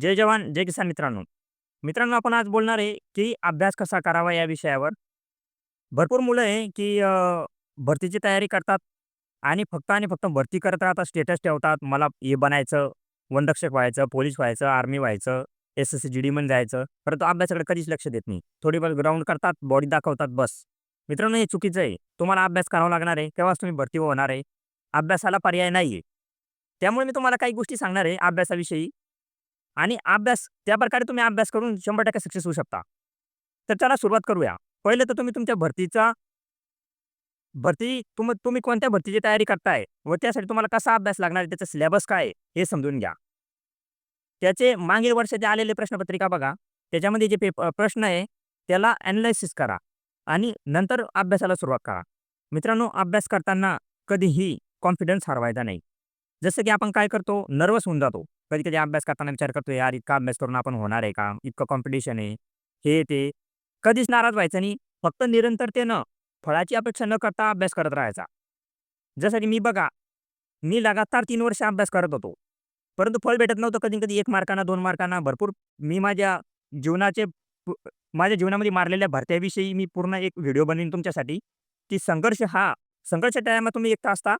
जय जवान जय किसान मित्रांनो. मित्रांनो आपण आज बोलणार आहे की अभ्यास कसा करावा या विषयावर. भरपूर मुलं आहे की भरतीची तयारी करतात आणि फक्त आणि फक्त भरती करत राहतात स्टेटस ठेवतात. मला हे बनायचं वनरक्षक व्हायचं पोलीस व्हायचं आर्मी व्हायचं S S C G D मध्ये जायचं. परंतु अभ्यासाकडे कधीच लक्ष देत नाही. थोडीफार ग्राउंड करतात बॉडी दाखवतात बस. मित्रांनो हे चुकीचं आहे. तुम्हाला अभ्यास करावा लागणार आहे तेव्हाच तुम्ही भरती होणार आहे. अभ्यासाला पर्याय नाही आहे त्यामुळे मी तुम्हाला काही गोष्टी सांगणार आहे अभ्यासाविषयी. आणि अभ्यास त्या प्रकारे तुम्ही अभ्यास करून शंभर टक्के सक्सेस होऊ शकता. तर चला सुरुवात करूया. पहिले तर तुम्ही तुमच्या भरतीचा भरती तुम तुम्ही कोणत्या भरतीची तयारी करताय व त्यासाठी तुम्हाला कसा अभ्यास लागणार आहे त्याचा सिलेबस काय हे समजून घ्या. त्याचे मागील वर्षाचे आलेले प्रश्नपत्रिका बघा. त्याच्यामध्ये जे पेप प्रश्न आहे त्याला ॲनालायसिस करा आणि नंतर अभ्यासाला सुरुवात करा. मित्रांनो अभ्यास करताना कधीही कॉन्फिडन्स हरवायचा नाही. जसं की आपण काय करतो नर्वस होऊन जातो. कधी कधी अभ्यास करताना विचार करतो यार इतका अभ्यास करून आपण होणार आहे का? इतकं कॉम्पिटिशन आहे. हे ते. कधीच नाराज व्हायचं नाही. फक्त निरंतरतेनं फळाची अपेक्षा न करता अभ्यास करत राहायचा. जसं की मी बघा मी लगातार तीन वर्ष अभ्यास करत होतो. परंतु फळ भेटत नव्हतं कधी कधी एक मार्कांना दोन मार्कांना भरपूर. मी माझ्या जीवनाचे माझ्या जीवनामध्ये मारलेल्या भरत्याविषयी मी पूर्ण एक व्हिडिओ बनवीन तुमच्यासाठी. की संघर्ष हा संघर्ष टायमात तुम्ही एकटा असता.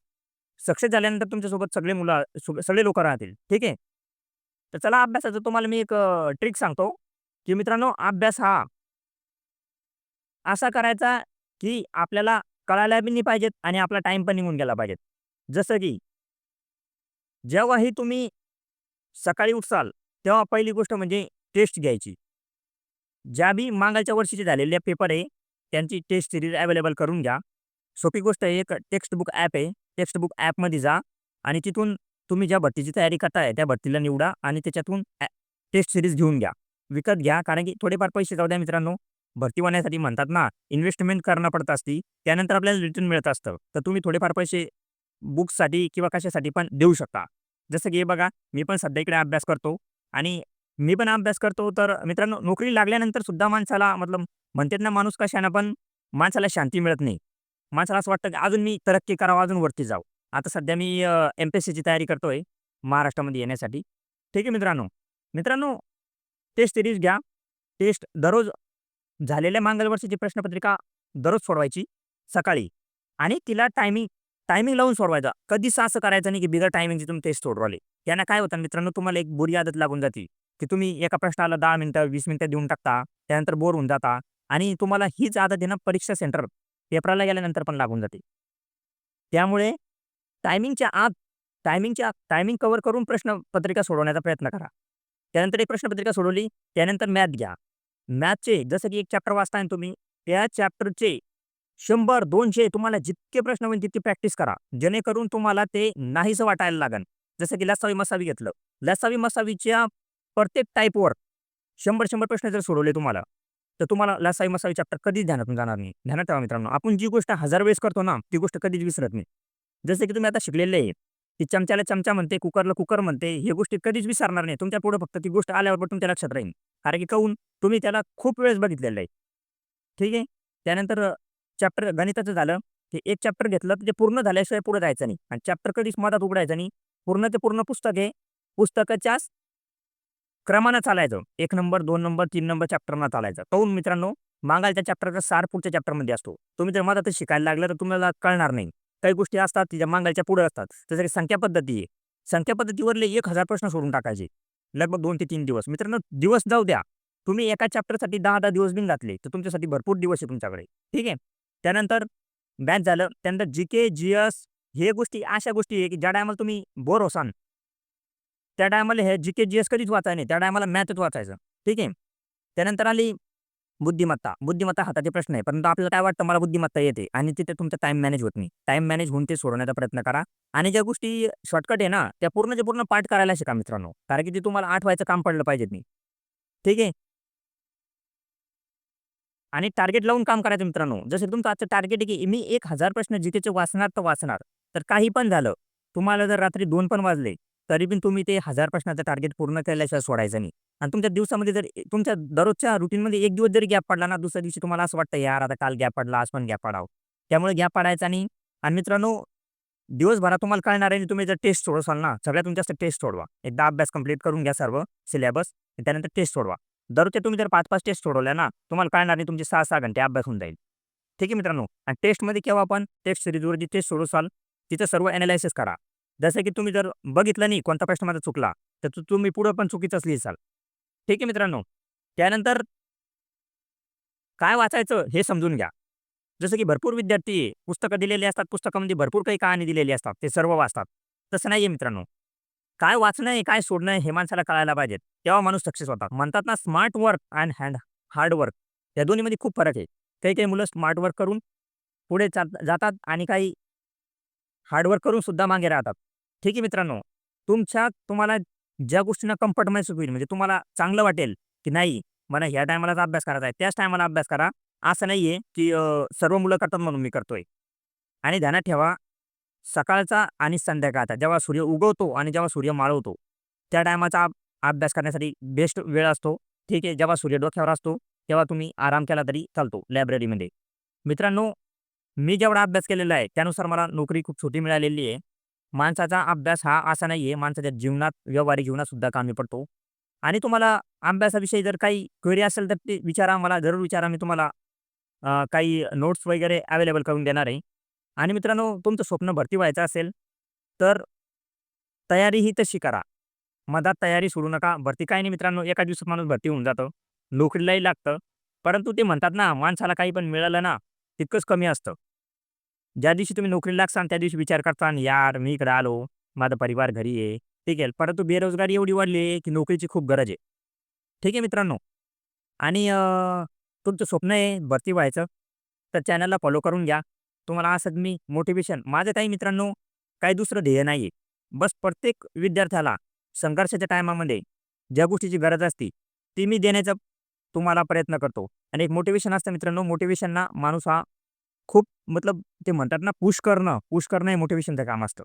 सक्सेस झाल्यानंतर तुमच्यासोबत सगळे मुलं सगळे लोक राहतील. ठीक आहे? तर चला अभ्यासाचं तुम्हाला मी एक ट्रिक सांगतो की मित्रांनो अभ्यास हा असा करायचा की आपल्याला कळायला बी नाही पाहिजेत आणि आपला टाइम पण निघून गेला पाहिजेत. जसं की जेव्हाही तुम्ही सकाळी उठसाल तेव्हा पहिली गोष्ट म्हणजे टेस्ट घ्यायची. ज्या बी मागायच्या वर्षीचे झालेले पेपर आहे त्यांची टेस्ट सिरीज अवेलेबल करून घ्या. सोपी गोष्ट आहे एक टेक्स्टबुक ॲप आहे. टेक्स्ट बुक ॲपमध्ये जा आणि तिथून तुम्ही ज्या भरतीची तयारी करताय त्या भरतीला निवडा आणि त्याच्यातून टेस्ट सिरीज घेऊन घ्या. विकत घ्या कारण की थोडेफार पैसे जाऊ द्या मित्रांनो. भरती होण्यासाठी म्हणतात ना इन्व्हेस्टमेंट करणं पडत असती त्यानंतर आपल्याला रिटर्न मिळत असतं. तर तुम्ही थोडेफार पैसे बुक्ससाठी किंवा कशासाठी पण देऊ शकता. जसं की हे बघा मी पण सध्या इकडे अभ्यास करतो आणि मी पण अभ्यास करतो तर मित्रांनो नोकरी लागल्यानंतर सुद्धा माणसाला मतलब म्हणतात ना माणूस कशानं पण माणसाला शांती मिळत नाही. माणसाला असं वाटतं की अजून मी तरक्की करावं अजून वरती जाऊ आता सध्या मी एम पी एस सीची तयारी करतोय महाराष्ट्रामध्ये येण्यासाठी. ठीक आहे मित्रांनो. मित्रांनो टेस्ट सिरीज घ्या. टेस्ट दररोज झालेल्या मांगलवर्षीची वर्षाची प्रश्नपत्रिका दररोज सोडवायची सकाळी. आणि तिला टायमिंग टायमिंग लावून सोडवायचा. कधीच असं करायचं नाही की बिगर टायमिंगची तुम्ही टेस्ट सोडवाले यांना काय होतं मित्रांनो तुम्हाला एक बुरी आदत लागून जाते की तुम्ही एका प्रश्नाला दहा मिनटं वीस मिनटं देऊन टाकता त्यानंतर बोर होऊन जाता आणि तुम्हाला हीच आदत आहे ना परीक्षा सेंटर पेपराला गेल्यानंतर पण लागून जाते. त्यामुळे टायमिंगच्या आत टायमिंगच्या टायमिंग कव्हर करून प्रश्नपत्रिका सोडवण्याचा प्रयत्न करा. त्यानंतर एक प्रश्नपत्रिका सोडवली त्यानंतर मॅथ घ्या. मॅथचे जसं की एक चॅप्टर वाचताय ना तुम्ही त्या चॅप्टरचे शंभर दोनशे तुम्हाला जितके प्रश्न होईल तितके प्रॅक्टिस करा. जेणेकरून तुम्हाला ते नाहीसं वाटायला लागन. जसं की लसावी मसावी घेतलं. लसावी मसावीच्या प्रत्येक टाईपवर शंभर शंभर प्रश्न जर सोडवले तुम्हाला तर तुम्हाला लसावी मसावी चॅप्टर कधीच ध्यानातून जाणार नाही. ध्यानात ठेवा मित्रांनो. आपण जी गोष्ट हजार वेळेस करतो ना ती गोष्ट कधीच विसरत नाही. जसं की तुम्ही आता शिकलेले आहे ती चमच्याला चमचा म्हणते कुकरला कुकर म्हणते हे गोष्टी कधीच विसरणार नाही. तुमच्यापुढे फक्त ती गोष्ट आल्यावर पण तुमच्या लक्षात राहील. कारण की कहून? तुम्ही त्याला खूप वेळेस बघितलेलं आहे. ठीक आहे? त्यानंतर चॅप्टर गणिताचं झालं. की एक चॅप्टर घेतलं तर ते पूर्ण झाल्याशिवाय पुढे जायचं नाही. आणि चॅप्टर कधीच मधात उघडायचं नाही. पूर्ण ते पूर्ण पुस्तक आहे. पुस्तकाच्याच क्रमानं चालायचं. एक नंबर दोन नंबर तीन नंबर चॅप्टरनं चालायचं. कहून मित्रांनो? मागालच्या चॅप्टरचा सार पुढच्या चॅप्टरमध्ये असतो. तुम्ही जर मधातच शिकायला लागलं तर तुम्हाला कळणार नाही. काही गोष्टी असतात ज्या मागालच्या पुढे असतात. जसं की संख्या पद्धती आहे. संख्या पद्धतीवरले एक हजार प्रश्न सोडून टाकायचे. लगभग दोन ते तीन दिवस. मित्रांनो दिवस जाऊ द्या. तुम्ही एका चॅप्टरसाठी दहा दहा दिवस बिन घातले तर तुमच्यासाठी भरपूर दिवस आहे तुमच्याकडे. ठीक आहे? त्यानंतर मॅथ झालं. त्यानंतर जी के जी एस हे गोष्टी अशा गोष्टी आहे की ज्या टायमाला तुम्ही बोर होसान. त्या टायमाला हे जी के जी एस कधीच वाचाय नाही. त्या टायमाला मॅथच वाचायचं. ठीक आहे? त्यानंतर आली बुद्धिमत्ता बुद्धिमत्ता हाताचे प्रश्न आहे. परंतु आपल्याला काय वाटतं? मला बुद्धिमत्ता येते आणि तिथे तुमचा टाइम मॅनेज होत नाही. टाइम मॅनेज होऊन ते सोडवण्याचा प्रयत्न करा. आणि ज्या गोष्टी शॉर्टकट आहे ना त्या पूर्णच्या पूर्ण पाठ करायला शिका मित्रांनो. कारण की ते तुम्हाला आठवायचं काम पडलं पाहिजे नाही. ठीक आहे? आणि टार्गेट लावून काम करायचं मित्रांनो. जसं तुमचं आजचं टार्गेट आहे की मी एक हजार प्रश्न जितेचे वाचणार तर वाचणार. तर काही पण झालं तुम्हाला जर रात्री दोन पण वाजले तरी पण तुम्ही ते हजार प्रश्नाचं टार्गेट पूर्ण केल्याशिवाय सोडायचं नाही. आणि तुमच्या दिवसामध्ये जर तुमच्या दररोजच्या रुटीनमध्ये एक दिवस जरी गॅप पडला ना दुसऱ्या दिवशी तुम्हाला असं वाटतं यार आता काल गॅप पडला आज पण गॅप पडावं. त्यामुळे गॅप पडायचा नाही. आणि मित्रांनो दिवसभरात तुम्हाला कळणार आहे आणि तुम्ही जर टेस्ट सोडवसाल ना सगळ्या तुमच्या टेस्ट सोडवा. एकदा अभ्यास कंप्लीट करून घ्या सर्व सिलेबस त्यानंतर टेस्ट सोडवा. दररोजच्या तुम्ही जर पाच पाच टेस्ट सोडवल्या ना तुम्हाला कळणार नाही तुमचे सहा सहा घंटे अभ्यास होऊन जाईल. ठीक आहे मित्रांनो? आणि टेस्टमध्ये केव्हा आपण टेस्ट सिरीजवर जी टेस्ट सोडवसाल तिचं सर्व ॲनालायसिस करा. जसं की तुम्ही जर बघितलं नाही कोणता प्रश्न माझा चुकला तर तुम्ही पुढं पण चुकीचंच लिहिसाल. ठीक आहे मित्रांनो? त्यानंतर काय वाचायचं हे समजून घ्या. जसं की भरपूर विद्यार्थी पुस्तकं दिलेली असतात पुस्तकामध्ये भरपूर काही कहाणी दिलेली असतात ते सर्व वाचतात. तसं नाही आहे मित्रांनो. काय वाचणं आहे काय सोडणं आहे हे माणसाला कळायला पाहिजे तेव्हा माणूस सक्सेस होतात. म्हणतात ना smart work and hand hard work. या दोन्हीमध्ये खूप फरक आहे. काही काही मुलं स्मार्ट वर्क करून पुढे जातात आणि काही हार्डवर्क करून सुद्धा मागे राहतात. ठीक आहे मित्रांनो तुमच्या तुम्हाला ज्या गोष्टींना कम्फर्ट महसूस होईल म्हणजे तुम्हाला चांगलं वाटेल की नाही मला ह्या टायमालाच अभ्यास करायचा आहे त्याच टायमाला अभ्यास करा. असं नाही आहे की सर्व मुलं करतात म्हणून मी करतोय. आणि ध्यानात ठेवा सकाळचा आणि संध्याकाळचा जेव्हा सूर्य उगवतो आणि जेव्हा सूर्य माळवतो त्या टायमाचा अभ्यास करण्यासाठी बेस्ट वेळ असतो. ठीक आहे जेव्हा सूर्य डोक्यावर असतो तेव्हा तुम्ही आराम केला तरी चालतो लायब्ररीमध्ये मित्रांनो मी जेवढा अभ्यास केलेला आहे त्यानुसार मला नोकरी खूप छोटी मिळालेली आहे. माणसाचा अभ्यास हा असा नाही आहे माणसाच्या जीवनात व्यवहारिक जीवनात सुद्धा कामी पडतो. आणि तुम्हाला अभ्यासाविषयी जर काही क्वेरी असेल तर ते विचारा मला जरूर विचारा. मी तुम्हाला काही नोट्स वगैरे अवेलेबल करून देणार आहे. आणि मित्रांनो तुमचं स्वप्न भरती व्हायचं असेल तर तयारी ही तशी करा. मधात तयारी सोडू नका. भरती काय नाही मित्रांनो एका दिवसात माणूस भरती होऊन जातं. नोकरीलाही लागतं. परंतु ते म्हणतात ना माणसाला काही पण मिळालं ना तितकंच कमी असतं. ज्या दिवशी तुम्ही नोकरीला लागसान त्या दिवशी विचार करता यार मी इकडे आलो माझा परिवार घरी आहे. ठीक आहे परंतु बेरोजगारी एवढी वाढली आहे की नोकरीची खूप गरज आहे. ठीक आहे मित्रांनो? आणि तुमचं स्वप्न आहे भरती व्हायचं तर चॅनलला फॉलो करून घ्या. तुम्हाला असं मी मोटिवेशन माझं काही मित्रांनो काही दुसरं ध्येय नाही आहे. बस प्रत्येक विद्यार्थ्याला संघर्षाच्या टायमामध्ये ज्या गोष्टीची गरज असते ती मी देण्याचा तुम्हाला प्रयत्न करतो. आणि एक मोटिवेशन असतं मित्रांनो मोटिवेशनला माणूस हा खूप मतलब ते म्हणतात ना पुश करणं पुश करणं हे मोटिवेशनचं काम असतं.